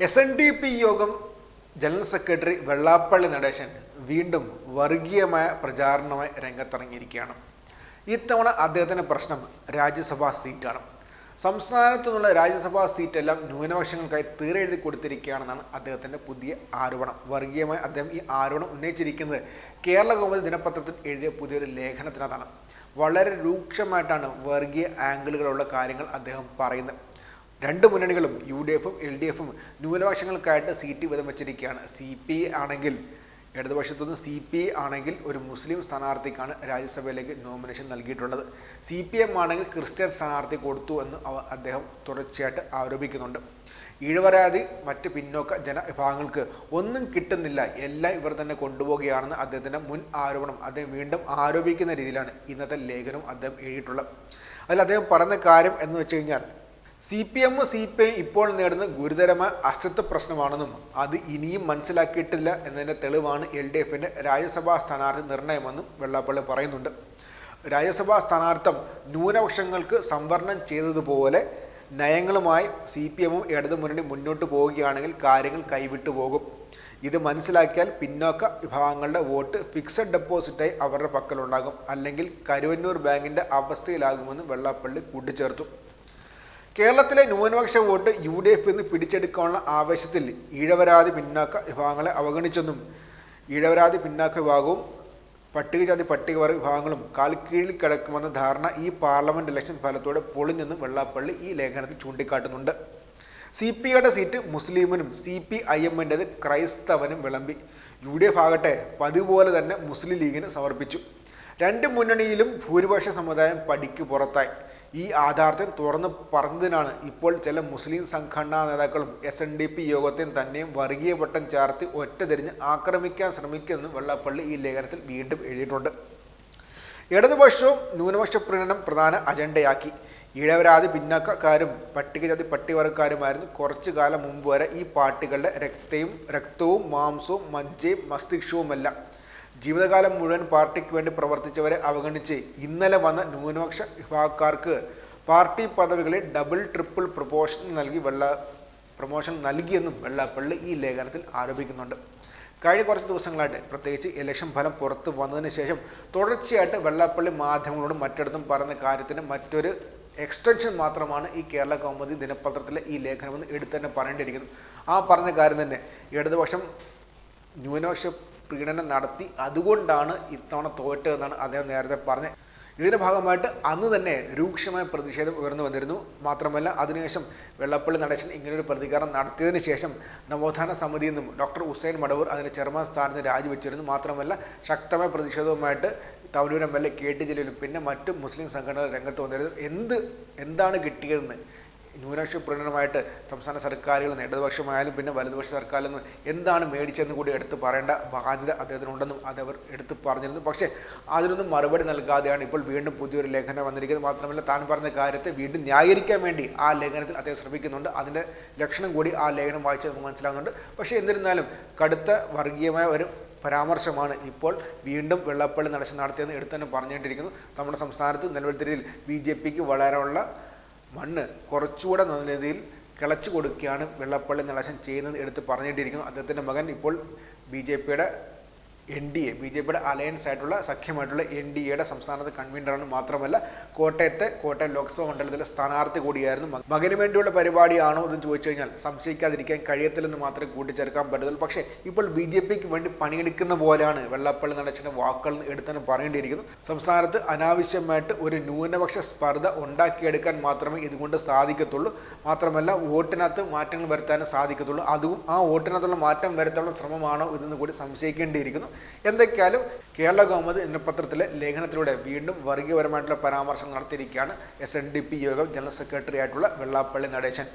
S N D P യോഗം general secretary Vellappally Natesan വീണ്ടും വർഗീയമായ പ്രചാരണമായി രംഗത്തിറങ്ങിയിരിക്കുകയാണ്. ഇത്തവണ അദ്ദേഹത്തിന്റെ പ്രശ്നം രാജ്യസഭാ സീറ്റാണ്. സംസ്ഥാനത്തു നിന്നുള്ള രാജ്യസഭാ സീറ്റെല്ലാം ന്യൂനപക്ഷങ്ങൾക്കായി തീരെഴുതി കൊടുത്തിരിക്കുകയാണെന്നാണ് അദ്ദേഹത്തിന്റെ പുതിയ ആരോപണം. വർഗീയമായി അദ്ദേഹം ഈ ആരോപണം ഉന്നയിച്ചിരിക്കുന്നത് കേരള കോമതി ദിനപത്രത്തിൽ എഴുതിയ പുതിയൊരു ലേഖനത്തിനകത്താണ്. വളരെ രൂക്ഷമായിട്ടാണ് വർഗീയ ആംഗിളുകളുള്ള കാര്യങ്ങൾ അദ്ദേഹം പറയുന്നത്. രണ്ട് മുന്നണികളും യു ഡി എഫും എൽ ഡി എഫും ന്യൂനപക്ഷങ്ങൾക്കായിട്ട് സീറ്റ് വീതം വെച്ചിരിക്കുകയാണ്. സി പി ആണെങ്കിൽ ഇടതുപക്ഷത്തുനിന്ന് സി പി ആണെങ്കിൽ ഒരു മുസ്ലിം സ്ഥാനാർത്ഥിക്കാണ് രാജ്യസഭയിലേക്ക് നോമിനേഷൻ നൽകിയിട്ടുള്ളത്. സി പി എം ആണെങ്കിൽ ക്രിസ്ത്യൻ സ്ഥാനാർത്ഥി കൊടുത്തു എന്ന് അദ്ദേഹം തുടർച്ചയായിട്ട് ആരോപിക്കുന്നുണ്ട്. ഈഴവരാതി മറ്റ് പിന്നോക്ക ജനവിഭാഗങ്ങൾക്ക് ഒന്നും കിട്ടുന്നില്ല. എല്ലാം ഇവർ തന്നെ കൊണ്ടുപോവുകയാണെന്ന് അദ്ദേഹത്തിന്റെ മുൻ ആരോപണം അദ്ദേഹം വീണ്ടും ആരോപിക്കുന്ന രീതിയിലാണ് ഇന്നത്തെ ലേഖനം അദ്ദേഹം എഴുതിയിട്ടുള്ളത്. അതിൽ അദ്ദേഹം പറഞ്ഞ കാര്യം എന്ന് വെച്ച് കഴിഞ്ഞാൽ C P M C P I ഇപ്പോൾ നേടുന്ന ഗുരുതരമായ അസ്തിത്വ പ്രശ്നമാണെന്നും അത് ഇനിയും മനസ്സിലാക്കിയിട്ടില്ല എന്നതിന്റെ തെളിവാണ് എൽ ഡി എഫിന്റെ രാജ്യസഭാ സ്ഥാനാർത്ഥി നിർണയമെന്നും വെള്ളാപ്പള്ളി പറയുന്നുണ്ട്. രാജ്യസഭാ സ്ഥാനാർത്ഥം ന്യൂനപക്ഷങ്ങൾക്ക് സംവരണം ചെയ്തതുപോലെ നയങ്ങളുമായി സി പി എമ്മും ഇടതു മുന്നണി മുന്നോട്ട് പോവുകയാണെങ്കിൽ കാര്യങ്ങൾ കൈവിട്ടു പോകും. ഇത് മനസ്സിലാക്കിയാൽ പിന്നോക്ക വിഭാഗങ്ങളുടെ വോട്ട് ഫിക്സഡ് ഡെപ്പോസിറ്റായി അവരുടെ പക്കലുണ്ടാകും. അല്ലെങ്കിൽ കരുവന്നൂർ ബാങ്കിന്റെ അവസ്ഥയിലാകുമെന്ന് വെള്ളാപ്പള്ളി കൂട്ടിച്ചേർത്തു. കേരളത്തിലെ ന്യൂനപക്ഷ വോട്ട് യു ഡി എഫിൽ നിന്ന് പിടിച്ചെടുക്കാനുള്ള ആവേശത്തിൽ ഈഴവരാതി പിന്നാക്ക വിഭാഗങ്ങളെ അവഗണിച്ചെന്നും ഈഴവരാതി പിന്നാക്ക വിഭാഗവും പട്ടികജാതി പട്ടികവർഗ വിഭാഗങ്ങളും കാൽക്കീഴിൽ കിടക്കുമെന്ന ധാരണ ഈ പാർലമെന്റ് ഇലക്ഷൻ ഫലത്തോടെ പൊളിഞ്ഞെന്നും വെള്ളാപ്പള്ളി ഈ ലേഖനത്തിൽ ചൂണ്ടിക്കാട്ടുന്നുണ്ട്. സി പി ഐയുടെ സീറ്റ് മുസ്ലിമിനും സി പി ഐ എമ്മിന്റെത് ക്രൈസ്തവനും വിളമ്പി. യു ഡി എഫ് ആകട്ടെ പതിപോലെ തന്നെ മുസ്ലിം ലീഗിന് സമർപ്പിച്ചു. രണ്ട് മുന്നണിയിലും ഭൂരിപക്ഷ സമുദായം പടിക്ക് പുറത്തായി. ഈ യാഥാർത്ഥ്യം തുറന്നു പറഞ്ഞതിനാണ് ഇപ്പോൾ ചില മുസ്ലിം സംഘടനാ നേതാക്കളും എസ് എൻ ഡി പി യോഗത്തെയും തന്നെയും വർഗീയ പട്ടം ഒറ്റ ഒറ്റതിരിഞ്ഞ് ആക്രമിക്കാൻ ശ്രമിക്കുമെന്ന് വെള്ളാപ്പള്ളി ഈ ലേഖനത്തിൽ വീണ്ടും എഴുതിയിട്ടുണ്ട്. ഇടതുപക്ഷവും ന്യൂനപക്ഷ പ്രീണനം പ്രധാന അജണ്ടയാക്കി. ഇഴവരാതി പിന്നാക്കക്കാരും പട്ടികജാതി പട്ടികവർഗക്കാരുമായിരുന്നു കുറച്ചു കാലം മുമ്പ് വരെ ഈ പാർട്ടികളുടെ രക്തയും രക്തവും മാംസവും മജ്ജയും മസ്തിഷ്കവുമെല്ലാം. ജീവിതകാലം മുഴുവൻ പാർട്ടിക്ക് വേണ്ടി പ്രവർത്തിച്ചവരെ അവഗണിച്ച് ഇന്നലെ വന്ന ന്യൂനപക്ഷ വിഭാഗക്കാർക്ക് പാർട്ടി പദവികളിൽ ഡബിൾ ട്രിപ്പിൾ പ്രൊപ്പോഷൻ നൽകി വെള്ള പ്രൊമോഷൻ നൽകിയെന്നും വെള്ളാപ്പള്ളി ഈ ലേഖനത്തിൽ ആരോപിക്കുന്നുണ്ട്. കഴിഞ്ഞ കുറച്ച് ദിവസങ്ങളായിട്ട് പ്രത്യേകിച്ച് ഇലക്ഷൻ ഫലം പുറത്തു വന്നതിന് ശേഷം തുടർച്ചയായിട്ട് വെള്ളാപ്പള്ളി മാധ്യമങ്ങളോടും മറ്റിടത്തും പറയുന്ന കാര്യത്തിന് മറ്റൊരു എക്സ്റ്റൻഷൻ മാത്രമാണ് ഈ കേരള കൗമുദി ദിനപത്രത്തിലെ ഈ ലേഖനമെന്ന് എടുത്തു തന്നെ പറയേണ്ടിയിരിക്കുന്നു. ആ പറഞ്ഞ കാര്യം തന്നെ ഇടതുപക്ഷം ന്യൂനപക്ഷ പീഡനം നടത്തി അതുകൊണ്ടാണ് ഇത്തവണ തോറ്റതെന്നാണ് അദ്ദേഹം നേരത്തെ പറഞ്ഞത്. ഇതിന്റെ ഭാഗമായിട്ട് അന്ന് തന്നെ രൂക്ഷമായ പ്രതിഷേധം ഉയർന്നു വന്നിരുന്നു. മാത്രമല്ല അതിനുശേഷം വെള്ളപ്പള്ളി നടേശൻ ഇങ്ങനൊരു പ്രതികാരം നടത്തിയതിനു ശേഷം നവോത്ഥാന സമിതിയിൽ നിന്നും ഡോക്ടർ ഹുസൈൻ മടവൂർ അതിന്റെ ചെയർമാൻ സ്ഥാനത്ത് രാജിവെച്ചിരുന്നു. മാത്രമല്ല ശക്തമായ പ്രതിഷേധവുമായിട്ട് Thavanur M L A K T ജലീലും പിന്നെ മറ്റ് മുസ്ലിം സംഘടനകൾ രംഗത്ത് വന്നിരുന്നു. എന്ത് എന്താണ് കിട്ടിയതെന്ന് ന്യൂനപക്ഷ പ്രീണനമായിട്ട് സംസ്ഥാന സർക്കാരുകൾ ഇടതുപക്ഷമായാലും പിന്നെ വലതുപക്ഷ സർക്കാരിൽ എന്താണ് മേടിച്ചെന്ന് കൂടി എടുത്ത് പറയേണ്ട ബാധ്യത അദ്ദേഹത്തിനുണ്ടെന്നും അത് അവർ എടുത്ത് പറഞ്ഞിരുന്നു. പക്ഷേ അതിനൊന്നും മറുപടി നൽകാതെയാണ് ഇപ്പോൾ വീണ്ടും പുതിയൊരു ലേഖനം വന്നിരിക്കുന്നത്. മാത്രമല്ല താൻ പറഞ്ഞ കാര്യത്തെ വീണ്ടും ന്യായീകരിക്കാൻ വേണ്ടി ആ ലേഖനത്തിൽ അദ്ദേഹം ശ്രമിക്കുന്നുണ്ട്. അതിന്റെ ലക്ഷണം കൂടി ആ ലേഖനം വായിച്ച് നമുക്ക് മനസ്സിലാകുന്നുണ്ട് പക്ഷേ എന്നിരുന്നാലും കടുത്ത വർഗീയമായ ഒരു പരാമർശമാണ് ഇപ്പോൾ വീണ്ടും വെള്ളപ്പള്ളി നടച്ച് നടത്തിയെന്ന് എടുത്തു തന്നെ പറഞ്ഞുകൊണ്ടിരിക്കുന്നു. നമ്മുടെ സംസ്ഥാനത്ത് നിലവിലത്തെ രീതിയിൽ ബി ജെ പിക്ക് വളരാനുള്ള മണ്ണ് കുറച്ചുകൂടെ നല്ല രീതിയിൽ കിളച്ചു കൊടുക്കുകയാണ് വെള്ളപ്പള്ളി നടേശൻ ചെയ്യുന്നത് എടുത്ത് പറഞ്ഞിട്ടിരിക്കുന്നു. അദ്ദേഹത്തിന്റെ മകൻ ഇപ്പോൾ ബി ജെ പിയുടെ N D A B J പിയുടെ അലയൻസ് ആയിട്ടുള്ള സഖ്യമായിട്ടുള്ള എൻ ഡി എയുടെ സംസ്ഥാനത്ത് കൺവീനറാണ് മാത്രമല്ല കോട്ടയത്തെ കോട്ടയം ലോക്സഭാ മണ്ഡലത്തിലെ സ്ഥാനാർത്ഥി കൂടിയായിരുന്നു മക- മകന് വേണ്ടിയുള്ള പരിപാടിയാണോ എന്ന് ചോദിച്ചു കഴിഞ്ഞാൽ സംശയിക്കാതിരിക്കാൻ കഴിയത്തില്ലെന്ന് മാത്രമേ കൂട്ടിച്ചേർക്കാൻ പറ്റത്തുള്ളൂ. പക്ഷേ ഇപ്പോൾ ബി ജെ പിക്ക് വേണ്ടി പണിയെടുക്കുന്ന പോലെയാണ് വെള്ളപ്പള്ളി നടച്ചിന്റെ വാക്കുകൾ എടുത്താണ് പറയേണ്ടിയിരിക്കുന്നു. സംസ്ഥാനത്ത് അനാവശ്യമായിട്ട് ഒരു ന്യൂനപക്ഷ സ്പർദ്ധ ഉണ്ടാക്കിയെടുക്കാൻ മാത്രമേ ഇതുകൊണ്ട് സാധിക്കത്തുള്ളൂ. മാത്രമല്ല വോട്ടിനകത്ത് മാറ്റങ്ങൾ വരുത്താനും സാധിക്കത്തുള്ളൂ. അതും ആ വോട്ടിനകത്തുള്ള മാറ്റം വരുത്താനുള്ള ശ്രമമാണോ ഇതെന്ന് കൂടി സംശയിക്കേണ്ടിയിരിക്കുന്നു. എന്തൊക്കെയാലും കേരള ഗവൺമെന്റ് ദിനപത്രത്തിലെ ലേഖനത്തിലൂടെ വീണ്ടും വർഗീയപരമായിട്ടുള്ള പരാമർശം നടത്തിയിരിക്കുകയാണ്. എസ് യോഗം ജനറൽ സെക്രട്ടറി ആയിട്ടുള്ള വെള്ളാപ്പള്ളി നടേശൻ.